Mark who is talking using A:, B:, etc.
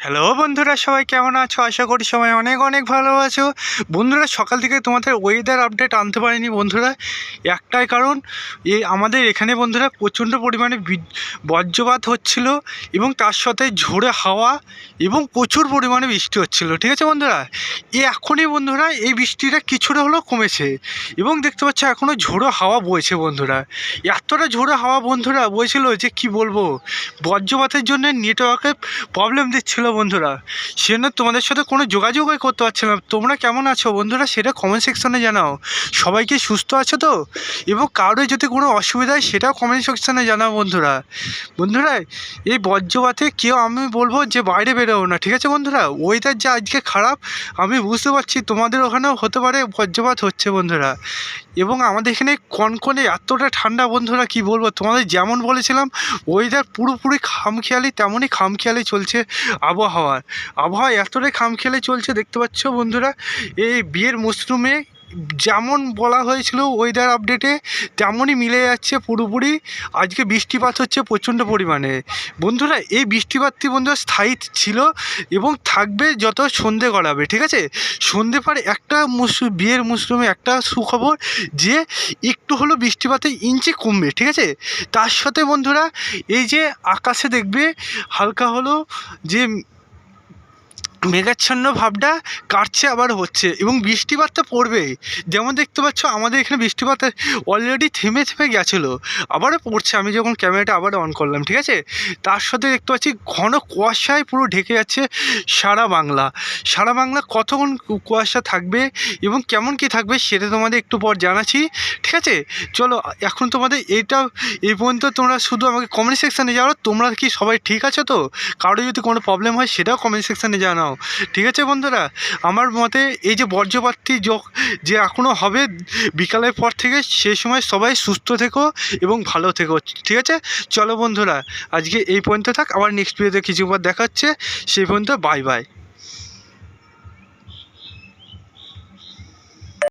A: Hello বন্ধুরা, সবাই কেমন আছো? আশা করি সবাই অনেক অনেক ভালো আছো। বন্ধুরা, সকাল থেকে তোমাদের ওয়েদার আপডেট আনতে পারিনি বন্ধুরা। একটাই কারণ, এ আমাদের এখানে বন্ধুরা প্রচণ্ড পরিমাণে বজ্রপাত হচ্ছিল এবং তার সাথে ঝোড়ে হাওয়া এবং প্রচুর পরিমাণে বৃষ্টি হচ্ছিল, ঠিক আছে বন্ধুরা? এ এখনই বন্ধুরা, এই বৃষ্টিটা কিছুটা হলেও কমেছে এবং দেখতে পাচ্ছ এখনও ঝোড়ো হাওয়া বইছে বন্ধুরা। এতটা ঝোড়ো হাওয়া বন্ধুরা বইছিল যে কি বলব? বজ্রপাতের জন্য নেটওয়ার্কে প্রবলেম দিচ্ছিল বন্ধুরা। সেজন্য তোমাদের সাথে কোনো যোগাযোগই করতে পারছিলাম না। তোমরা কেমন আছো বন্ধুরা সেটা কমেন্ট সেকশনে জানাও। সবাই কি সুস্থ আছো তো? এবং কারোর যদি কোনো অসুবিধা হয় সেটাও কমেন্ট সেকশনে জানাও বন্ধুরা। বন্ধুরা, এই বজ্রপাতে কেউ আমি বলব যে বাইরে বেরোও না, ঠিক আছে বন্ধুরা? ওয়েদার যে আজকে খারাপ, আমি বুঝতে পারছি তোমাদের ওখানেও হতে পারে বজ্রপাত হচ্ছে বন্ধুরা। এবং আমাদের এখানে কনকনে এতটা ঠান্ডা, বন্ধুরা, কি বলব? তোমাদের যেমন বলেছিলাম ওয়েদার পুরোপুরি খামখেয়ালি, তেমনই খামখেয়ালি চলছে আবহাওয়ার আবহাওয়া এতটাই খামখেয়ালি চলছে, দেখতে পাচ্ছ বন্ধুরা? এই বিয়ের মশরুমে যেমন বলা হয়েছিল ওয়েদার আপডেটে তেমনই মিলে যাচ্ছে পুরোপুরি। আজকে বৃষ্টিপাত হচ্ছে প্রচণ্ড পরিমাণে। বন্ধুরা, এই বৃষ্টিপাতটি বন্ধুরা স্থায়ী ছিল এবং থাকবে যত সন্ধে গড়াবে, ঠিক আছে? সন্ধে পর একটা মুস, বিয়ের মশরুমে একটা সুখবর যে, একটু হলো বৃষ্টিপাতের ইঞ্চি কমবে, ঠিক আছে? তার সাথে বন্ধুরা, এই যে আকাশে দেখবে, হালকা হলো যে মেঘাচ্ছন্ন ভাবটা কাটছে আবার হচ্ছে এবং বৃষ্টিপাত তো পড়বেই যেমন দেখতে পাচ্ছ, আমাদের এখানে বৃষ্টিপাত অলরেডি থেমে থেমে গেছিল। আবারও পড়ছে, আমি যখন ক্যামেরাটা আবার অন করলাম, ঠিক আছে? তার সাথে দেখতে পাচ্ছি, ঘন কুয়াশায় পুরো ঢেকে যাচ্ছে সারা বাংলা। সারা বাংলা কতক্ষণ কুয়াশা থাকবে এবং কেমন কি থাকবে সেটা তোমাদের একটু পর জানাচ্ছি, ঠিক আছে? চলো, এখন তোমাদের এটা এই পর্যন্ত তোমরা শুধু আমাকে কমেন্ট সেকশানে জানাও, তোমরা কি সবাই ঠিক আছো তো? কারও যদি কোনো প্রবলেম হয়, সেটাও কমেন্ট সেকশানে জানাও। ঠিক আছে বন্ধুরা? আমার মতে এই যে বর্জ্যপাতটি যে এখনও হবে বিকালের পর থেকে সেই সময় সবাই সুস্থ থেকো এবং ভালো থেকো। ঠিক আছে? চলো বন্ধুরা, আজকে এই পর্যন্ত থাক। আবার নেক্সট ভিডিওতে কিছু পর দেখা হচ্ছে সেই পর্যন্ত বাই বাই